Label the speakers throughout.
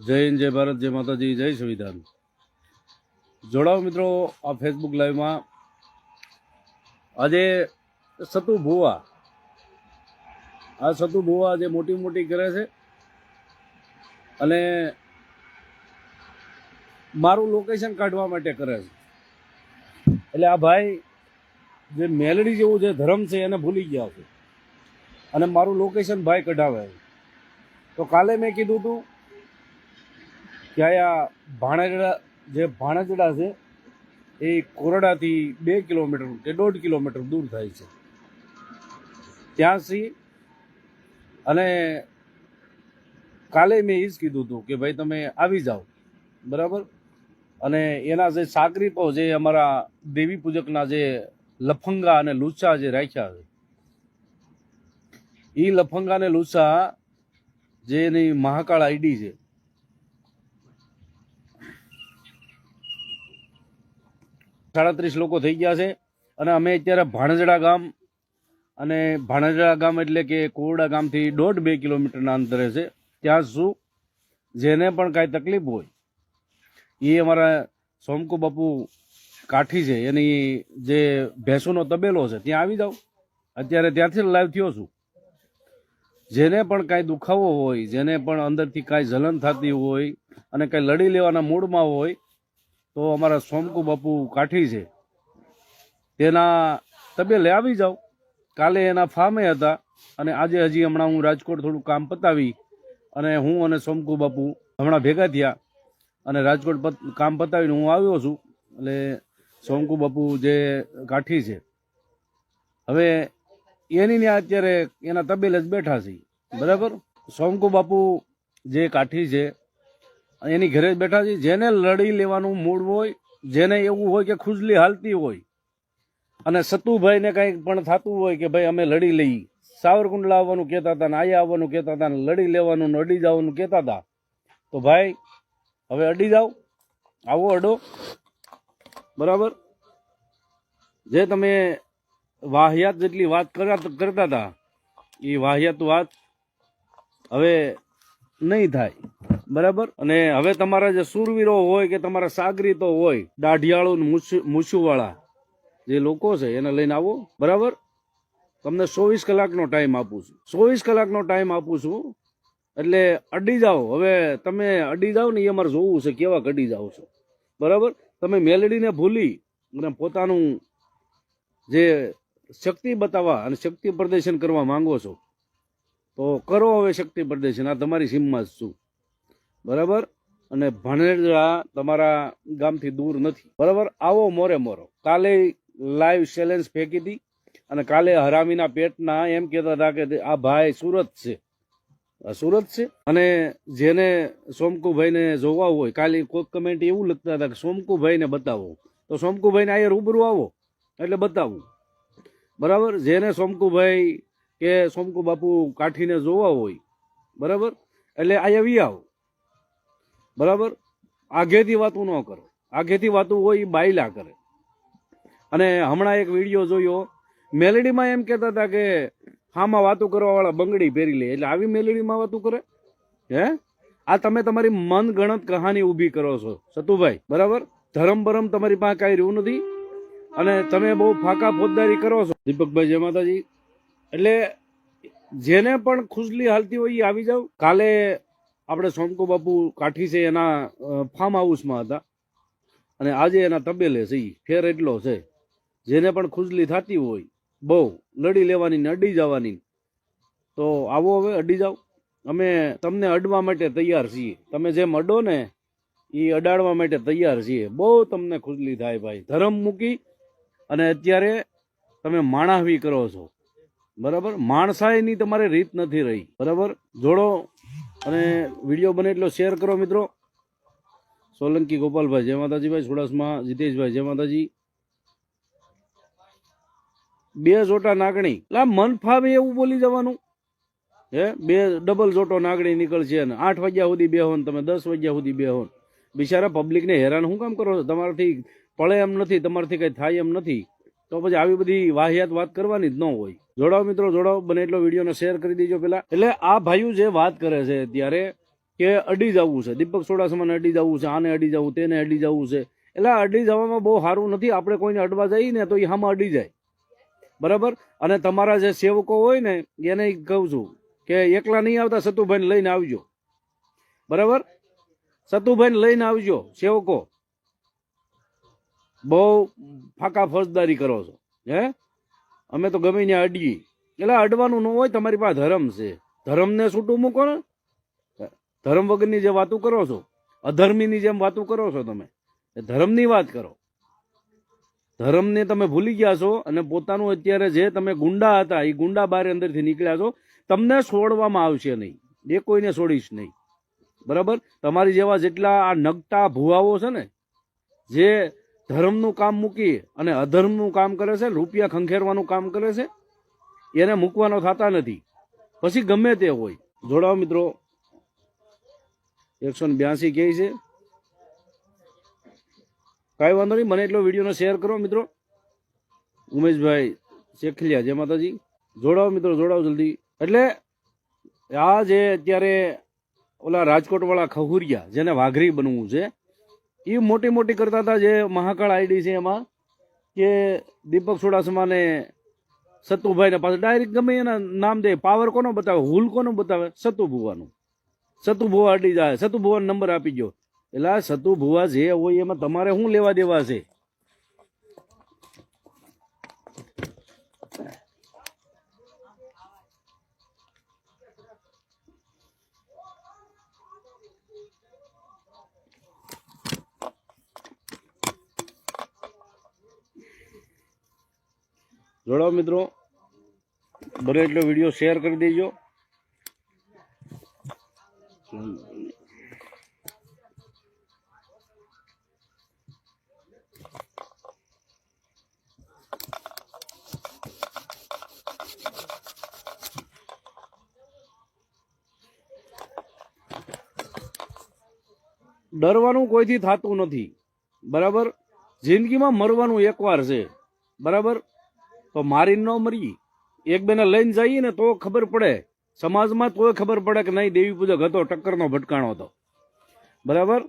Speaker 1: જય હિન્દ, જય ભારત, જય માતાજી, જય સંવિધાન. જોડાઓ મિત્રો આ ફેસબુક લાઈવમાં આજે સતુ ભુવા. આ સતુ ભુવા જે મોટી મોટી કરે છે. અને મારું લોકેશન કાઢવા માટે કરે છે. એટલે આ ભાઈ જે મેલડી જેવું જે ધર્મ છે એને ભૂલી ગયા છે. અને મારું લોકેશન ભાઈ કઢાવે તો કાલે મેં કીધું હતું કે અહીંયા ભાણેજડા, જે ભાણેજડા છે, એ કોરડાથી બે કિલોમીટર કે દોઢ કિલોમીટર દૂર થાય છે. ત્યાંથી અને કાલે મેં એ જ કીધું હતું કે ભાઈ તમે આવી જાઓ, બરાબર? અને એના જે સાગરીપો જે અમારા દેવી પૂજકના જે લફંગા અને લુચ્છા જે રાખ્યા છે એ લફંગા અને લુચ્છા જે એની મહાકાળ આઈડી છે સાડત્રીસ લોકો થઈ ગયા છે. અને અમે અત્યારે ભાણજડા ગામ અને ભાણજડા ગામ એટલે કે કોરડા ગામથી દોઢ બે કિલોમીટરના અંતરે છે. ત્યાં શું? જેને પણ કાંઈ તકલીફ હોય એ અમારા સોમકુ બાપુ કાઠી છે. એની જે ભેંસોનો તબેલો છે, ત્યાં આવી જાઓ. અત્યારે ત્યાંથી લાઈવ થયો છું. જેને પણ કાંઈ દુખાવો હોય, જેને પણ અંદરથી કાંઈ જલન થતી હોય અને કાંઈ લડી લેવાના મૂડમાં હોય તો અમારા સોમકુ બાપુ કાઠી છે. તેના તબેલે આવી જાઓ. કાલે એના ફાર્મે હતા અને આજે હજી હમણાં હું રાજકોટ થોડું કામ પતાવી અને હું અને સોમકુ બાપુ હમણાં ભેગા થયા અને રાજકોટ કામ પતાવીને હું આવ્યો છું. એટલે સોમકુ બાપુ જે કાઠી છે. હવે એની ત્યાં અત્યારે એના તબેલે જ બેઠા છે. બરાબર? સોમકુ બાપુ જે કાઠી છે એની ઘરે બેઠા છે. જેને લડી લેવાનું મૂડ હોય, જેને એવું હોય કે ખુજલી હાલતી હોય, અને સતુભાઈને કંઈક પણ થતું હોય કે ભાઈ અમે લડી લઈએ. સાવરકુંડલા આવવાનું કહેતા હતા ને આયા આવવાનું કહેતા હતા ને લડી લેવાનું ને અડી જવાનું કહેતા હતા. તો ભાઈ, હવે અડી જાઓ. આવો અડો. બરાબર? જે તમે વાહિયાત જેટલી વાત કરતા હતા, એ વાહિયાત વાત હવે નહીં થાય. બરાબર? અને હવે તમારા જે સુરવીરો હોય કે તમારા સાગરીતો હોય, દાઢિયાળું ને મૂછું- જે લોકો છે, એને લઈને આવો, બરાબર? તમને ચોવીસ કલાકનો ટાઈમ આપું છું. ચોવીસ કલાકનો ટાઈમ આપું છું, એટલે અડી જાઓ. હવે તમે અડી જાઓ ને એ અમારે જોવું છે, કેવા અડી જાઓ છો. બરાબર? તમે મેલડીને ભૂલી અને પોતાનું જે શક્તિ બતાવવા અને શક્તિ પ્રદર્શન કરવા માંગો છો, તો કરો હવે શક્તિ પ્રદર્શન. આ તમારી સીમમાં જ છું. બરાબર? અને ભણેજરા તમારા ગામથી દૂર નથી. બરાબર? આવો મોરે મોરો. કાલે લાઈવ ચેલેન્જ ફેંકી હતી અને કાલે હરામીના પેટના એમ કહેતા હતા કે આ ભાઈ સુરત છે. સુરત છે? અને જેને સોમકુભાઈને જોવા હોય, કાલે કોઈક કમેન્ટ એવું લખતા હતા કે સોમકુભાઈને બતાવો. તો સોમકુભાઈને અહીંયા રૂબરૂ આવો. એટલે બતાવું. બરાબર? જેને સોમકુભાઈ કે સોમકુ બાપુ કાઠીને જોવા હોય. બરાબર? એટલે અહીંયા વી આવો. બરાબર? આગેથી વાતું ન કરો. આઘેથી વાતું હોય એ બાયલા કરે. અને હમણાં એક વીડિયો જોયો. મેલેડીમાં એમ કહેતા હતા કે હામાં વાતું કરવાવાળા બંગડી પહેરી લે. એટલે આવી મેલેડીમાં વાતું કરે? હે? આ તમે તમારી મનગણત કહાની ઊભી કરો છો. સતુભાઈ, બરાબર? ધરમ ભરમ તમારી પાસે કાંઈ રહ્યું નથી. અને તમે બહુ ફાંકા ફોજદારી કરો છો. દીપકભાઈ જય માતાજી. એટલે જેને પણ ખુશલી હાલતી હોય એ આવી જાવ કાલે આપણે સોમકો બાપુ કાઠી છે એના ફાર્મ હાઉસમાં હતા. અને આજે એના તબેલે છે એ ફેર એટલો છે. જેને પણ ખુજલી થતી હોય, બહુ, લડી લેવાની ને અડી જવાની. તો આવો હવે, અડી જાઓ. અમે તમને અડવા માટે તૈયાર છીએ. તમે જેમ અડો ને એ અડાડવા માટે તૈયાર છીએ. બહુ તમને ખુજલી થાય ભાઈ. ધર્મ મૂકી અને અત્યારે તમે માણાવી કરો છો. બરાબર? માણસાઈની તમારે રીત નથી રહી. બરાબર? જોડો અને વીડિયો બને એટલો શેર કરો મિત્રો. સોલંકી ગોપાલભાઈ, જય માતાજીભાઈ. સુડાસમાં જીતેશભાઈ, જય માતાજી. બે જોટા નાગણી. લા, મન ફાવે એવું બોલી જવાનું. હે, બે ડબલ જોટો નાગણી નીકળશે અને આઠ વાગ્યા સુધી બેહો ને તમે દસ વાગ્યા સુધી બે હોન. બિચારા પબ્લિકને હેરાન શું કામ કરો તમારાથી પડે એમ નથી, તમારાથી કંઈ થાય એમ નથી. તો પછી આવી બધી વાહિયાત વાત કરવાની જ ન હોય. જોડાઓ મિત્રો, જોડાઓ. બને એટલો વિડીયોને શેર કરી દેજો પેલા. એટલે આ ભાઈઓ જે વાત કરે છે ત્યારે કે અડી જવું છે. દીપક સોડાસમાને અડી જવું છે, આને અડી જવું, તેને અડી જવું છે. એટલે અડી જવામાં બહુ સારું નથી. આપણે કોઈને અડવા જઈએ ને તો એ હામાં અડી જાય. બરાબર? અને તમારા જે સેવકો હોય ને, એને કહું છું કે એકલા નહીં આવતા, સતુભાઈને લઈને આવજો. બરાબર? સતુભાઈને લઈને આવજો, સેવકો. બહુ ફાકા ફોજદારી કરો છો, હે? અમે તો ગમે ત્યાં અડીએ એટલે અડવાનું ન હોય, તમારી પાસે ધર્મ છે. ધર્મને છૂટું મૂકો ને. ધર્મ વગરની જે વાતો કરો છો, અધર્મીની જેમ વાતો કરો છો તમે, એ ધર્મની વાત કરો. ધર્મને તમે ભૂલી ગયા છો અને પોતાનું અત્યારે જે તમે ગુંડા હતા, એ ગુંડા બારે અંદરથી નીકળ્યા છો, તમને છોડવામાં આવશે નહીં. એ કોઈને છોડીશ નહીં. બરાબર? તમારી જેવા જેટલા આ નગટા ભુવાઓ છે ને, જે ધર્મનું કામ મૂકી અને અધર્મનું કામ કરે છે, રૂપિયા ખંખેરવાનું કામ કરે છે, એને મૂકવાનો થતા નથી. પછી ગમે તે હોય. જોડાઓ મિત્રો. એકસો બ્યાસી કે છે. કાંઈ વાંધો નહીં, મને એટલો વિડીયોને શેર કરો મિત્રો. ઉમેશભાઈ શેખલિયા જય માતાજી. જોડાઓ મિત્રો, જોડાઓ જલ્દી. એટલે આ જે અત્યારે ઓલા રાજકોટવાળા ખહુરિયા, જેને વાઘરી બનવું છે એ મોટી મોટી કરતા હતા જે મહાકાળ આઈડી છે એમાં, કે દીપક ચુડાસમાને સતુભાઈને પાછળ ડાયરેક્ટ ગમે એના નામ દે. પાવર કોનો બતાવે? હુલ કોનો બતાવે? સતુ ભુવાનું સતુ ભુવા અડી જાય. સતુ નંબર આપી ગયો એટલે આ સતુ ભુવા જે હોય એમાં તમારે શું લેવા દેવા છે? જોડાઓ મિત્રો. બને એટલો વીડિયો શેર કરી દેજો. ડરવાનું કોઈથી થતું નથી. બરાબર? જિંદગીમાં મરવાનું એકવાર છે. બરાબર? તો મારી ન મરી. એક બેને લઈને જઈએ ને તો ખબર પડે. સમાજમાં તોય ખબર પડે કે નહીં, દેવી પૂજક હતો, ટક્કરનો ભટકાણો હતો. બરાબર?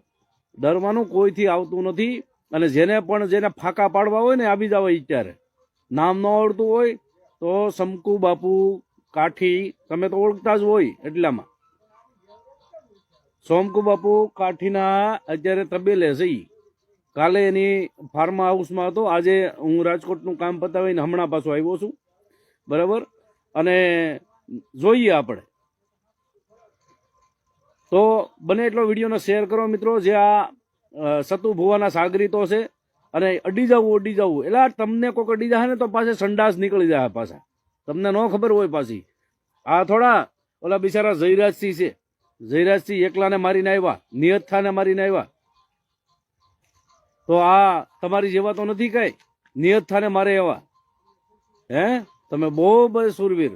Speaker 1: ડરવાનું કોઈથી આવતું નથી અને જેને પણ જેને ફાંકા પાડવા હોય ને, આવી જાવ અત્યારે. નામ ન આવડતું હોય તો શંકુ, બાપુ, કાઠી, તમે તો ઓળખતા જ હોય એટલામાં. સોમકુ બાપુ, કાઠીના અત્યારે તબેલે છે. કાલે એની ફાર્મ હાઉસમાં હતો. આજે હું રાજકોટનું કામ પતાવીને હમણાં પાછો આવ્યો છું. બરાબર? અને જોઈએ આપણે. તો બને એટલો વિડીયોને શેર કરો મિત્રો, જે આ સતુ ભુવાના સાગરીતો છે અને અડી જવું અડી જવું. એટલે તમને કોઈક અડી જાય ને તો પાછા સંડાસ નીકળી જાય પાછા. તમને ન ખબર હોય પાછી. આ થોડા ઓલા બિચારા જયરાજસિંહ છે. જયરાજસિંહ એકલાને મારીને આવ્યા નિયત મારીને આવ્યા. તો આ તમારી જેવા તો નથી કઈ. નિયત થાને મારે એવા. હે? તમે બહુ બધે સુરવીર.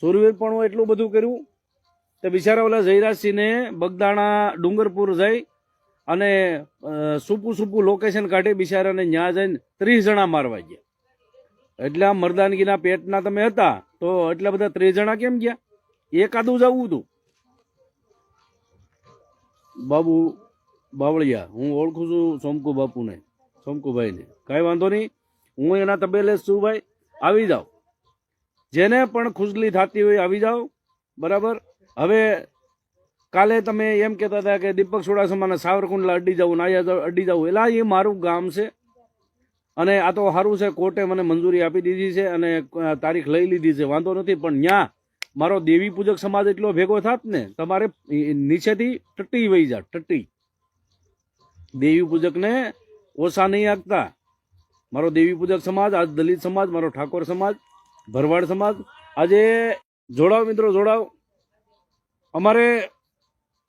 Speaker 1: સુરવીર પણ એટલું બધું કર્યું તે બિચારા ઓલા જયરાજસિંહને બગદાણા, ડુંગરપુર જઈ અને સૂપું સૂપું લોકેશન કાઢી બિચારાને ન્યા જઈને ત્રીસ જણા મારવા ગયા. એટલે આ મરદાનગીના પેટના તમે હતા તો એટલા બધા ત્રીસ જણા કેમ ગયા? એકાદું જવું હતું. બાબુ બાવળિયા, હું ઓળખું છું સોમકુ બાપુને સોમકુભાઈને કાંઈ વાંધો નહીં, હું એના તબેલે છું ભાઈ. આવી જાઓ. જેને પણ ખુજલી થતી હોય આવી જાઓ. બરાબર? હવે કાલે તમે એમ કહેતા હતા કે દીપક સોડાસમાના સાવરકુંડલા અડી જવું નાયા અડી જવું એટલે એ મારું ગામ છે. અને આ તો સારું છે, કોર્ટે મને મંજૂરી આપી દીધી છે અને તારીખ લઈ લીધી છે. વાંધો નથી, પણ ન્યા મારો દેવી પૂજક સમાજ એટલો ભેગો થાત ને, તમારે નીચેથી ટટ્ટી વહી જા ટટ્ટી દેવી પૂજકને ઓછા નહીં આપતા મારો દેવી પૂજક સમાજ, આજ દલિત સમાજ, મારો ઠાકોર સમાજ, ભરવાડ સમાજ, આજે જોડાવ મિત્રો, જોડાવ. અમારે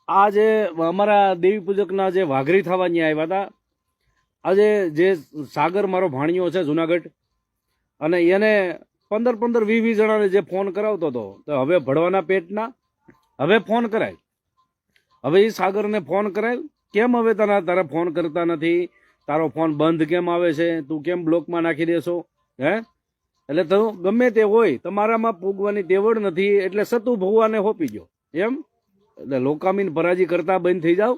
Speaker 1: આ જે, અમારા દેવી પૂજકના જે વાઘરી થવા આવ્યા હતા, આજે જે સાગર મારો ભાણિયો છે જુનાગઢ, અને એને પંદર પંદર વીસ વીસ જણાને જે ફોન કરાવતો હતો, તો હવે ભળવાના પેટના, હવે ફોન કરાય. હવે એ સાગરને ફોન કરાય કેમ હવે તારા તારે ફોન કરતા નથી? તારો ફોન બંધ કેમ આવે છે? તું કેમ બ્લોકમાં નાખી દેશો? હે? એટલે તો ગમે તે હોય, તમારામાં પૂગવાની તેવડ નથી, એટલે સતું ભુવાને હોપી ગયો. એમ? એટલે લોકામીન પરાજી કરતા બંધ થઈ જાઓ.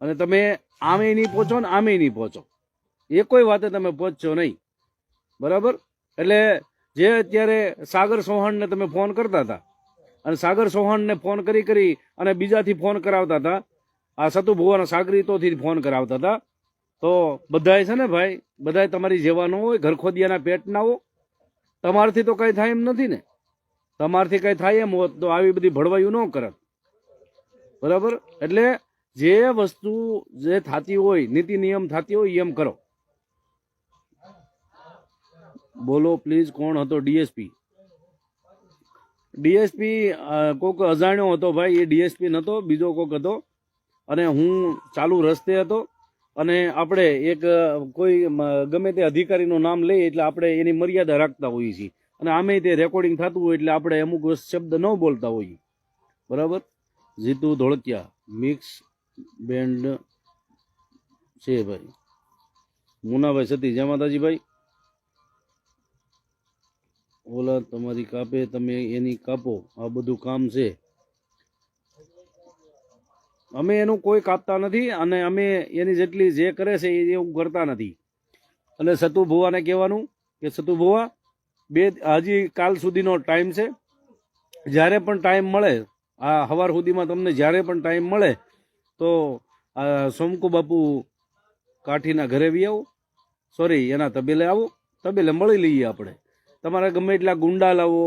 Speaker 1: અને તમે આમે નહીં પહોંચો ને આમે નહીં પહોંચો. એ કોઈ વાતે તમે પહોંચશો નહીં. બરાબર? એટલે જે અત્યારે સાગર ચૌહાણને તમે ફોન કરતા હતા, અને સાગર ચૌહાણને ફોન કરી કરી અને બીજાથી ફોન કરાવતા હતા આ સતુ ભુવાના સાગરીતોથી ફોન કરાવતા હતા. તો બધાય છે ને ભાઈ, બધાય તમારી જેવાનો હોય, ઘરખોદિયાના પેટના હો. તમારથી તો કંઈ થાય એમ નથી ને. તમારથી કંઈ થાય એમ હોત તો આવી બધી ભળવાયું ન કરત. બરાબર? એટલે જે વસ્તુ જે થતી હોય, નીતિ નિયમ થતી હોય, એમ કરો. બોલો પ્લીઝ કોણ હતો ડીએસપી? ડીએસપી કોક અજાણ્યો હતો ભાઈ, એ ડીએસપી નહોતો બીજો કોક હતો. અને હું ચાલુ રસ્તે હતો અને આપણે એક કોઈ ગમે તે અધિકારીનું નામ લઈએ એટલે આપણે એની મર્યાદા રાખતા હોઈએ છીએ. અને આમે તે રેકોર્ડિંગ થતું હોય એટલે આપણે અમુક શબ્દ ન બોલતા હોઈએ. બરાબર? જીતુ ધોળકિયા મિક્સ બેન્ડ છે ભાઈ. મુનાભાઈ સતી જય માતાજીભાઈ ઓલા તમારી કાપે, તમે એની કાપો. આ બધું કામ છે. અમે એનું કોઈ કાપતા નથી અને અમે એની જેટલી જે કરે છે એ એવું કરતા નથી. એટલે સતુ ભુવાને કહેવાનું કે સતુ ભુવા, બે હજી કાલ સુધીનો ટાઈમ છે. જ્યારે પણ ટાઈમ મળે, આ સવાર સુધીમાં તમને જ્યારે પણ ટાઈમ મળે, તો સોમકુ બાપુ કાઠીના ઘરે બી આવો. સોરી, એના તબેલે આવો. તબેલે મળી લઈએ આપણે. તમારા ગમે એટલા ગુંડા લાવો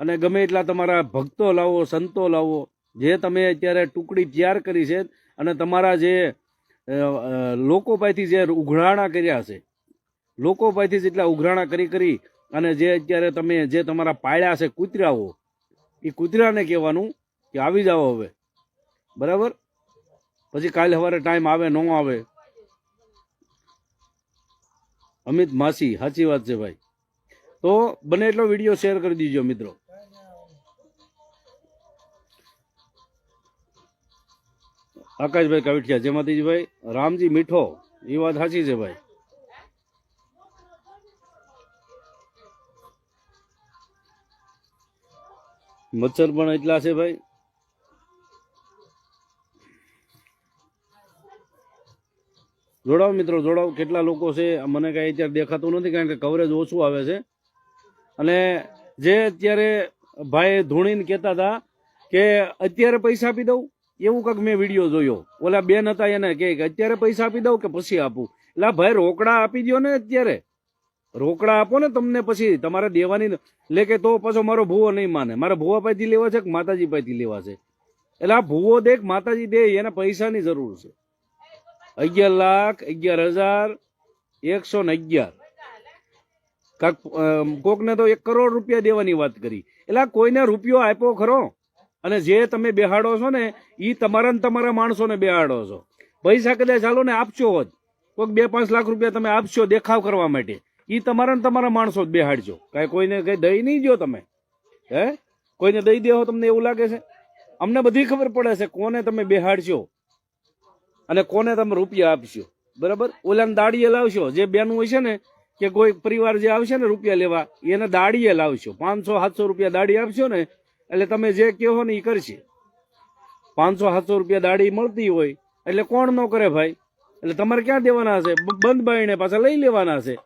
Speaker 1: અને ગમે એટલા તમારા ભક્તો લાવો, સંતો લાવો જે તમે અત્યારે ટુકડી તૈયાર કરી છે અને તમારા જે લોકો પાસેથી જે ઉઘરાણા કર્યા છે લોકો પાસેથી જેટલા ઉઘરાણા કરી કરી અને જે અત્યારે તમે, જે તમારા પાળ્યા છે કૂતરાઓ, એ કૂતરાને કહેવાનું કે આવી જાઓ હવે. બરાબર? પછી કાલે સવારે ટાઈમ આવે, ન આવે. અમિત માસી, સાચી વાત છે ભાઈ. તો બને એટલો વીડિયો શેર કરી દીજો મિત્રો. આકાશભાઈ કાવિઠિયા, જય માતાજીભાઈ. રામજી મીઠો, એ વાત સાચી છે ભાઈ. મચ્છર પણ એટલા છે ભાઈ. જોડાવ મિત્રો જોડાવ કેટલા લોકો છે, મને કાંઈ અત્યારે દેખાતું નથી, કારણ કે કવરેજ ઓછું આવે છે. અને જે અત્યારે ભાઈ ધૂણીને કહેતા હતા કે અત્યારે પૈસા આપી દઉં? એવું કંઈક મેં વીડિયો જોયો. ઓલા બેન હતા એને કે અત્યારે પૈસા આપી દઉં કે પછી આપું? એટલે ભાઈ, રોકડા આપી દો ને અત્યારે. રોકડા આપો ને તમને પછી. તમારે દેવાની લે કે તો પાછો મારો ભૂવો નહીં માને. મારા ભૂવા પાસેથી લેવા છે કે માતાજી પાસેથી લેવા છે? એટલે આ ભૂવો દેખ માતાજી દે, એને પૈસાની જરૂર છે. અગિયાર લાખ, અગિયાર હજાર, એકસો ને અગિયાર. કાંક કોકને તો એક કરોડ રૂપિયા દેવાની વાત કરી. એટલે કોઈને રૂપિયો આપ્યો ખરો? અને જે તમે બેહાડો છો ને એ તમારા તમારા માણસોને બેહાડો છો. પૈસા કદાચ ચાલો ને આપશો જ કોઈક બે, પાંચ લાખ રૂપિયા તમે આપશો દેખાવ કરવા માટે. એ તમારા તમારા માણસો જ બેહાડજો. કાંઈ કોઈને કઈ દઈ નહીં દો તમે. હે? કોઈને દઈ દેવો તમને એવું લાગે છે? અમને બધી ખબર પડે છે કોને તમે બેહાડશો અને કોને તમે રૂપિયા આપશો. બરાબર? ઓલાને દાડીએ લાવશો. જે બેનું હોય છે ને, કે કોઈ પરિવાર જે આવશે ને રૂપિયા લેવા, એને દાડીએ લાવશો. પાંચસો, સાતસો રૂપિયા દાડી આપશો ને એટલે તમે જે કહો ને એ કરશે. પાંચસો, સાતસો રૂપિયા દાડી મળતી હોય, એટલે કોણ ન કરે ભાઈ? એટલે તમારે ક્યાં દેવાના હશે? બંધ બાઈને પાછા લઈ લેવાના હશે.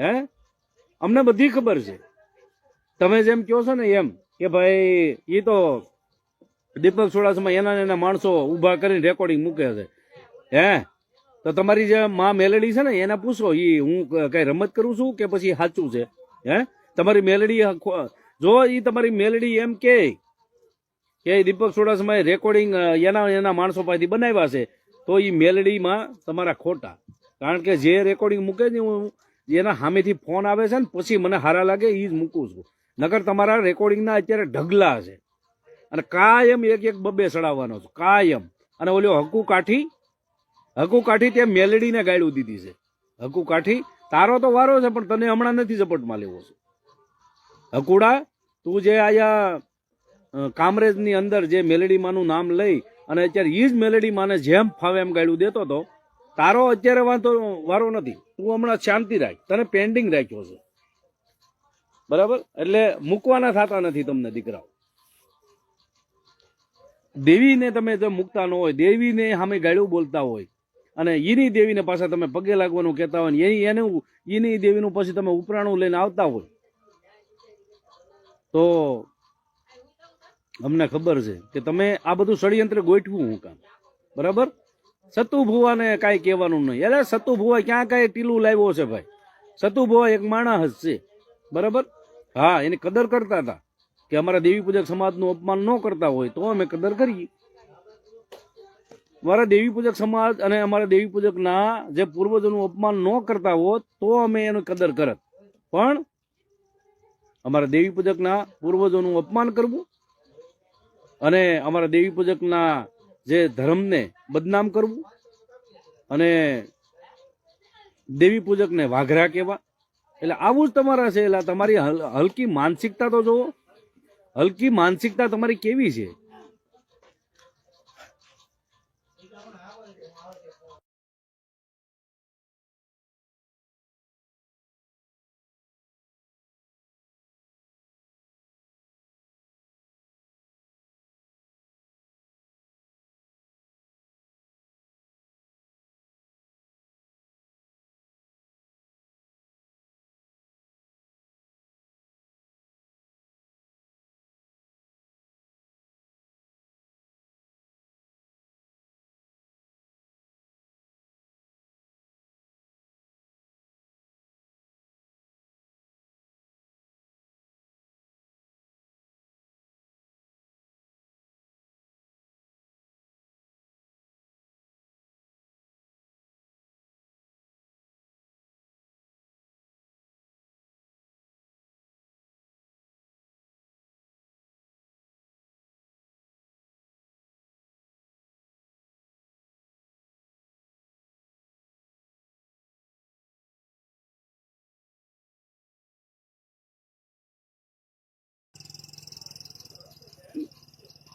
Speaker 1: હે? અમને બધી ખબર છે. તમે જેમ કહો છો ને એમ, કે ભાઈ એ તો દીપક ચોડાસમાં એના એના માણસો ઊભા કરીને રેકોર્ડિંગ મૂકે છે. હે? તો તમારી જે માં મેલેડી છે ને, એને પૂછો એ હું કઈ રમત કરું છું કે પછી સાચું છે? હે? તમારી મેલેડી જો એ તમારી મેલડી એમ કે કે દીપક ચોડાસમાએ રેકોર્ડિંગ એના એના માણસો પાસેથી બનાવ્યા છે, તો એ મેલડીમાં તમારા ખોટા. કારણ કે જે રેકોર્ડિંગ મૂકે છે, હું એના સામેથી ફોન આવે છે ને, પછી મને હારા લાગે એ જ મૂકું છું. નગર તમારા રેકોર્ડિંગના અત્યારે ઢગલા છે. અને કાયમ એક એક બબે ચડાવવાનો છું, કાયમ. અને ઓલ્યો હકુ કાઠી હકુ કાઠી ત્યાં મેલડીને ગાયડું દીધી છે. હકુ કાઠી, તારો તો વારો છે, પણ તને હમણાં નથી ઝપટમાં લેવો છે. હકુડા તું જે આયા કામરેજની અંદર જે મેલેડીમાનું નામ લઈ અને અત્યારે એ જ મેલેડીમાને જેમ ફાવે એમ ગાયડું દેતો હતો તારો અત્યારે વાંધો, વારો નથી. તું હમણાં શાંતિ રાખ. તને પેન્ડિંગ રાખ્યો છે. બરાબર? એટલે મૂકવાના થતા નથી તમને દીકરાઓ. દેવીને તમે જો મૂકતા ન હોય, દેવીને સામે ગાળ્યું બોલતા હોય અને એની દેવીને પાછા તમે પગે લાગવાનું કહેતા હોય એની એનું એની દેવીનું પછી તમે ઉપરાણું લઈને આવતા હોય. તો અમને ખબર છે કે તમે આ બધું ષડયંત્ર ગોઠવું હું કામ. બરાબર? સતુ ભુવાને કાંઈ કહેવાનું નહીં. એટલે સતુ ભુવા ક્યાં કાંઈ ટીલું લાવ્યો છે ભાઈ? સતુ ભુવા એક માણસ છે. બરાબર? હા, એની કદર કરતા હતા કે અમારા દેવી પૂજક સમાજનું અપમાન ન કરતા હોય તો અમે કદર કરીએ. અમારા દેવી પૂજક સમાજ અને અમારા દેવી પૂજકના જે પૂર્વજોનું અપમાન ન કરતા હોત તો અમે એનું કદર કરત. પણ અમારા દેવી પૂજકના પૂર્વજોનું અપમાન કરવું અને અમારા દેવી પૂજકના જે ધર્મને બદનામ કરવું અને દેવી પૂજકને વાઘરા કહેવા. એટલે આવું જ તમારા છે. એટલે તમારી હલકી માનસિકતા તો જુઓ હલકી માનસિકતા તમારી કેવી છે?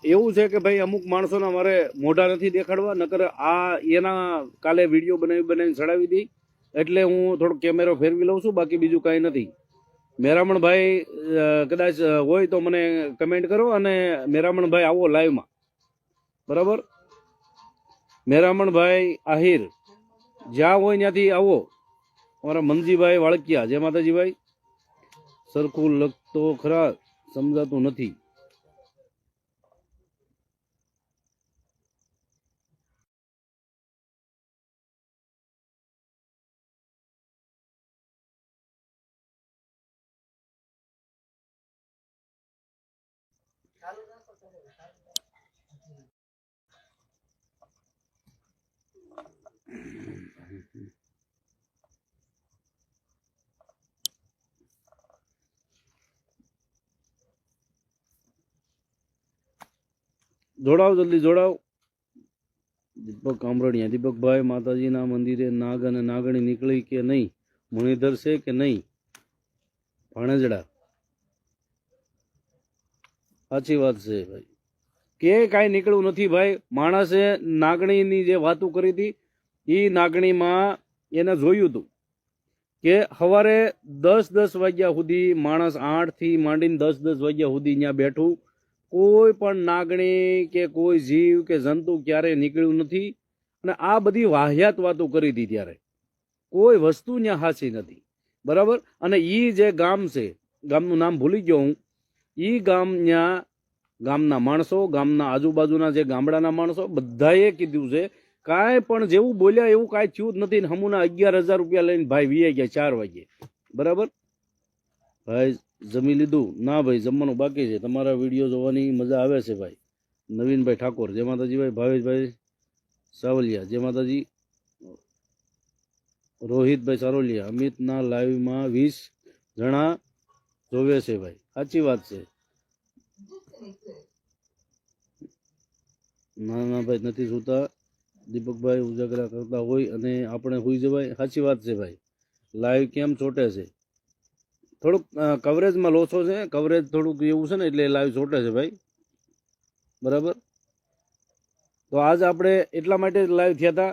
Speaker 1: એવું છે કે ભાઈ અમુક માણસોના મારે મોઢા નથી દેખાડવા, નકર આ એના કાલે વીડિયો બનાવી બનાવીને ચડાવી દઈ એટલે હું થોડો કેમેરો ફેરવી લઉં છું, બાકી બીજું કાંઈ નથી. મેરામણભાઈ કદાચ હોય તો મને કમેન્ટ કરો અને મેરામણભાઈ આવો લાઈવમાં. બરાબર? મેરામણભાઈ આહિર, જ્યાં હોય ત્યાંથી આવો. અમારા મનજીભાઈ વાળકિયા. જય માતાજીભાઈ. સરખું લખતો ખરા, સમજાતું નથી. જોડાવ જલ્દી જોડાવ દીપક કામરડિયા દીપકભાઈ માતાજીના મંદિરે નાગ અને નાગણી નીકળી કે નહીં? મણિધર છે કે નહીં? ભાણેજડા. સાચી વાત છે ભાઈ. કે કાંઈ નીકળ્યું નથી ભાઈ. માણસે નાગણીની જે વાતો કરી હતી, એ નાગણીમાં એને જોયું હતું કે સવારે દસ દસ વાગ્યા સુધી માણસ આઠથી માંડીને દસ દસ વાગ્યા સુધી ત્યાં બેઠું. કોઈ પણ નાગણી કે કોઈ જીવ કે જંતુ ક્યારેય નીકળ્યું નથી અને આ બધી વાહિયાત વાતો કરી હતી ત્યારે. કોઈ વસ્તુ ત્યાં હાચી નથી. બરાબર? અને એ જે ગામ છે, ગામનું નામ ભૂલી ગયો હું એ ગામ ત્યાં ગામના માણસો, ગામના આજુબાજુના જે ગામડાના માણસો બધાએ કીધું છે, કાંઈ પણ જેવું બોલ્યા એવું કાંઈ થયું જ નથી હમુના અગિયાર હજાર રૂપિયા લઈને ભાઈ વીએ ગયા ચાર વાગે બરાબર? ભાઈ જમી લીધું. ના ભાઈ, જમવાનું બાકી છે. તમારા વીડિયો જોવાની મજા આવે છે ભાઈ. નવીનભાઈ ઠાકોર, જય માતાજી ભાઈ ભાવેશભાઈ સાવલિયા, જય માતાજી. રોહિતભાઈ સારોલિયા, અમિતના લાઈવમાં વીસ જણા જોવે છે ભાઈ. સાચી વાત છે. ના ના ભાઈ, નથી સુતા દીપકભાઈ ઉજાગરા કરતા હોય અને આપણે હોઈ જવાય. સાચી વાત છે ભાઈ. લાઈવ કેમ ચોટે છે? થોડુંક કવરેજમાં લોસો છે કવરેજ થોડુંક એવું છે ને એટલે લાઈવ છોટે છે ભાઈ. બરાબર? તો આજ આપણે એટલા માટે લાઈવ થયા હતા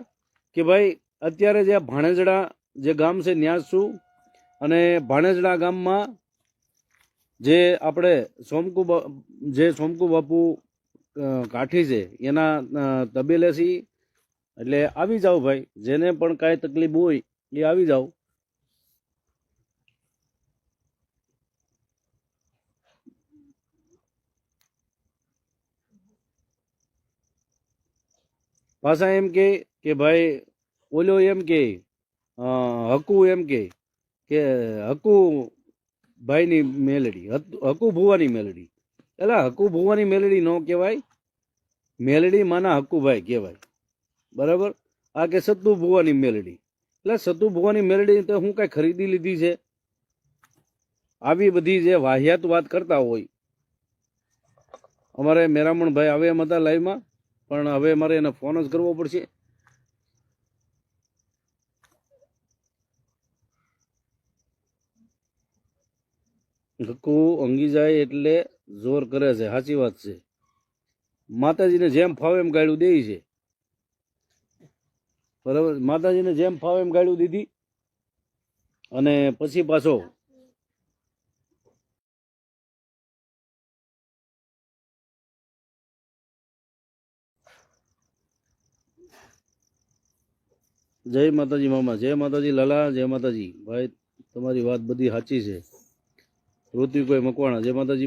Speaker 1: કે ભાઈ, અત્યારે જે ભાણેજડા જે ગામ છે ન્યાસ છું અને ભાણેજડા ગામમાં જે આપણે સોમકુ જે સોમકુ બાપુ કાઠી છે, એના તબેલેસી એટલે આવી જાઓ ભાઈ. જેને પણ કાંઈ તકલીફ હોય એ આવી જાઓ. પાછા એમ કે કે ભાઈ, ઓલો એમ કે હકુ એમ કે કે હકુ ભાઈની મેલડી હકુ ભુવાની મેલડી. એટલે હકુ ભુવાની મેલડી ન કહેવાય. મેલડી માના હકુભાઈ કહેવાય. બરાબર? આ કે સતુ ભુવાની મેલડી. એટલે સતુ ભુવાની મેલડી તો હું કાંઈ ખરીદી લીધી છે? આવી બધી જે વાહિયાત વાત કરતા હોય. અમારે મેરામણભાઈ આવે એમ હતા લાઈવમાં પણ હવે મારે એને ફોન જ કરવો પડશે. હકુ અંગી જાય એટલે જોર કરે છે. સાચી વાત છે. માતાજીને જેમ ફાવે એમ ગાળ્યું દે છે. બરાબર? માતાજીને જેમ ફાવે એમ ગાળ્યું દીધી. અને પછી પાછો જય માતાજી મામા, જય માતાજી લાલા, જય માતાજી. ભાઈ, તમારી વાત બધી સાચી છે. ઋતિકભાઈ મકવાણા, જય માતાજી